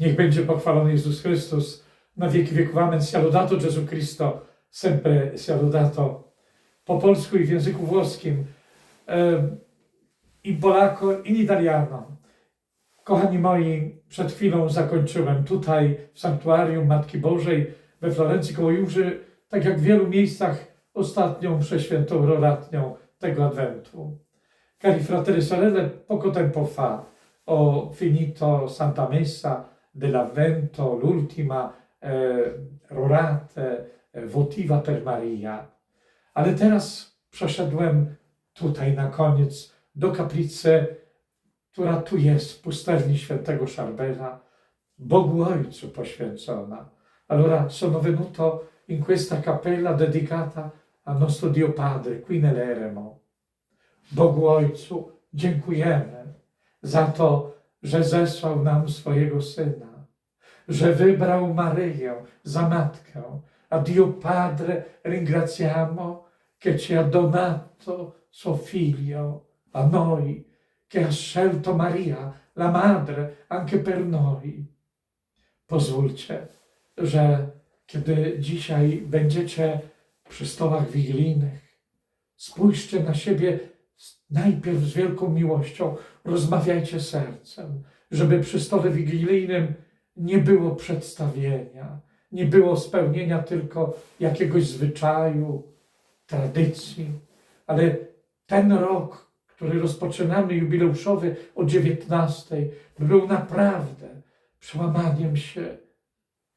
Niech będzie pochwalony Jezus Chrystus na wieki wieków. Amen. Sia lodato Gesù Cristo, sempre sia lodato. Po polsku i w języku włoskim e, i polako, i italiano. Kochani moi, przed chwilą zakończyłem tutaj w Sanktuarium Matki Bożej we Florencji koło Jurzy, tak jak w wielu miejscach, ostatnią przeświętą roratnią tego Adwentu. Cari fratelli e sorelle, poco tempo fa ho finito Santa Messa dell'Avvento, l'ultima eh, rorate eh, votiva per Maria. Ale teraz przeszedłem tutaj na koniec do kaplicy, która tu jest w pustelni świętego Szarbela, Bogu Ojcu poświęcona. Allora sono venuto in questa cappella dedicata al nostro Dio Padre, qui nell'Eremo. Bogu Ojcu dziękujemy za to, że zesłał nam swojego Syna, że wybrał Maryję za matkę. A Dio Padre ringraziamo che ci ha donato suo figlio a noi, che ha scelto Maria, la madre, anche per noi. Pozwólcie, że kiedy dzisiaj będziecie przy stołach wigilijnych, spójrzcie na siebie najpierw z wielką miłością, rozmawiajcie sercem, żeby przy stole wigilijnym nie było przedstawienia, nie było spełnienia tylko jakiegoś zwyczaju, tradycji, ale ten rok, który rozpoczynamy jubileuszowy o 19, był naprawdę przełamaniem się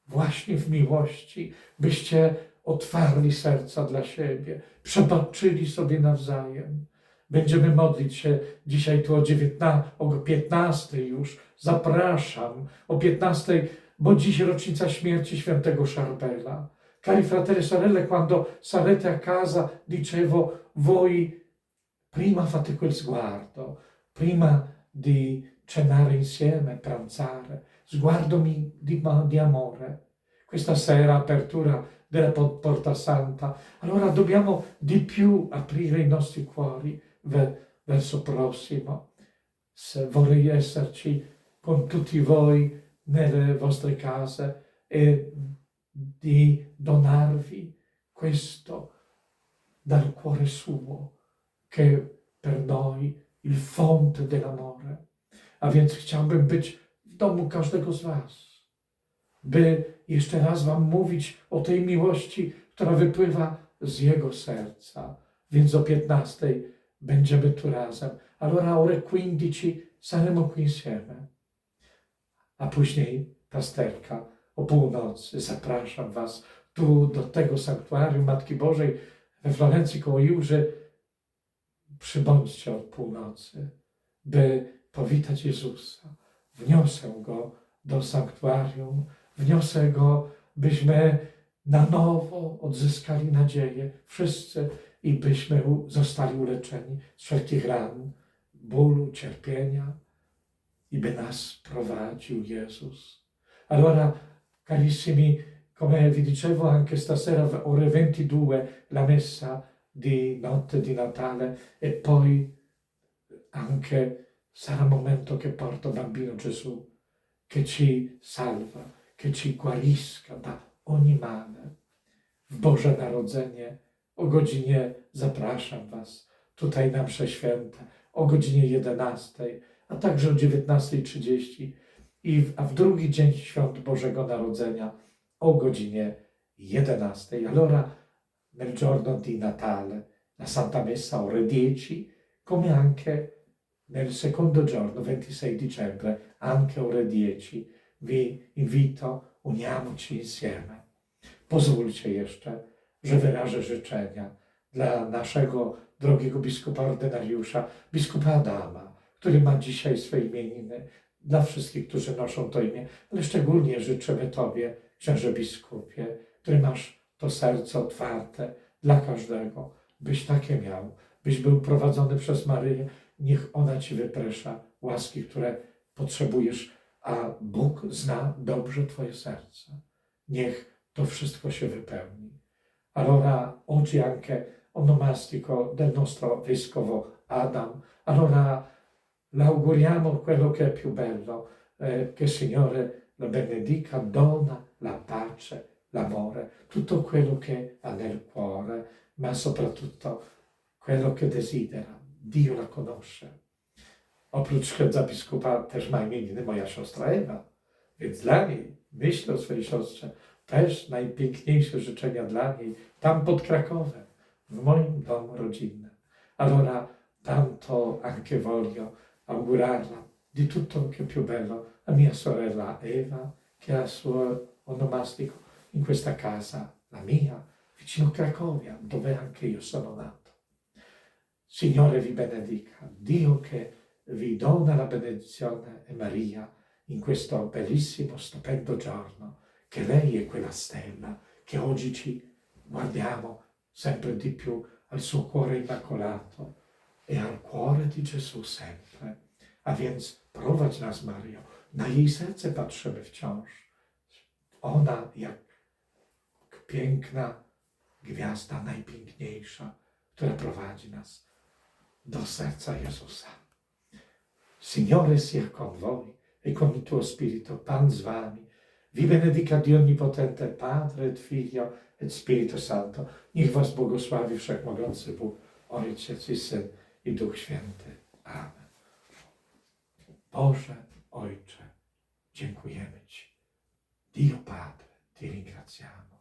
właśnie w miłości, byście otwarli serca dla siebie, przebaczyli sobie nawzajem. Będziemy modlić się dzisiaj tu o 19, o 15 już. Zapraszam o 15, bo dziś rocznica śmierci świętego Szarbela. Cari fratelli e sorelle, quando sarete a casa, dicevo, voi prima fate quel sguardo, prima di cenare insieme, pranzare, sguardo mi- di, di amore. Questa sera apertura della Po- Porta Santa, allora dobbiamo di più aprire i nostri cuori verso prossimo. Vorrei esserci con tutti voi nelle vostre case e di donarvi questo dal cuore suo, che per noi il fonte dell'amore. A więc chciałbym być w domu każdego z Was, by jeszcze raz Wam mówić o tej miłości, która wypływa z Jego serca. Więc o 15 będziemy tu razem. Allora ore 15 saremo qui insieme. A później pasterka o północy. Zapraszam Was tu do tego sanktuarium Matki Bożej we Florencji koło Jurzy. Przybądźcie od północy, by powitać Jezusa. Wniosę Go do sanktuarium, wniosę Go, byśmy na nowo odzyskali nadzieję, wszyscy, i byśmy zostali uleczeni z wszelkich ran, bólu, cierpienia, i by nas prowadził Jezus. Allora, carissimi, come vi dicevo anche stasera ore 22 la messa di notte di Natale e poi anche sarà momento che porta bambino Gesù, che ci salva, che ci guarisca da ogni male. W Boże Narodzenie o godzinie zapraszam Was tutaj na mszę święte, o godzinie 11, a także o 19.30 i w, a w drugi dzień świąt Bożego Narodzenia o godzinie 11. Allora nel giorno di Natale la Santa Messa ore 10, come anche nel secondo giorno, 26 dicembre, anche ore 10. Vi invito, uniamoci insieme. Pozwólcie jeszcze, że wyrażę życzenia dla naszego drogiego biskupa ordynariusza, biskupa Adama, który ma dzisiaj swe imieniny, dla wszystkich, którzy noszą to imię, ale szczególnie życzymy Tobie, księże biskupie, który masz to serce otwarte dla każdego, byś takie miał, byś był prowadzony przez Maryję, niech ona Ci wypresza łaski, które potrzebujesz, a Bóg zna dobrze Twoje serce. Niech to wszystko się wypełni. Allora, oggi anche onomastico del nostro vescovo Adam, allora l'auguriamo quello che è più bello, eh, che il Signore la benedica, dona la pace, l'amore, tutto quello che ha nel cuore, ma soprattutto quello che desidera. Dio la conosce. Oprócz księdza biskupa też ma imieniny moja siostra Ewa, więc dla niej, myślę o swojej siostrze, też najpiękniejsze życzenia dla niej, tam pod Krakowem, w moim domu rodzinnym. Allora, tanto anche voglio augurarla di tutto che più bello a mia sorella Eva, che ha il suo onomastico in questa casa, la mia, vicino Cracovia, dove anche io sono nato. Signore vi benedica, Dio che vi dona la benedizione e Maria in questo bellissimo, stupendo giorno, che lei è quella stella che oggi ci guardiamo sempre di più al suo cuore immacolato e al cuore di Gesù sempre. A więc prowadź nas, Mario, na jej serce patrzymy wciąż. Ona jak piękna gwiazda, najpiękniejsza, która prowadzi nas do serca Jezusa. Signore sia con voi e con il tuo spirito, Pan z wami. Vi benedica Dio Onnipotente, Padre Figlio et Spirito Santo. Niech was błogosławi Wszechmogący Bóg, Ojciec i Syn i Duch Święty. Amen. Boże, Ojcze, dziękujemy Ci. Dio Padre, Ti ringraziamo.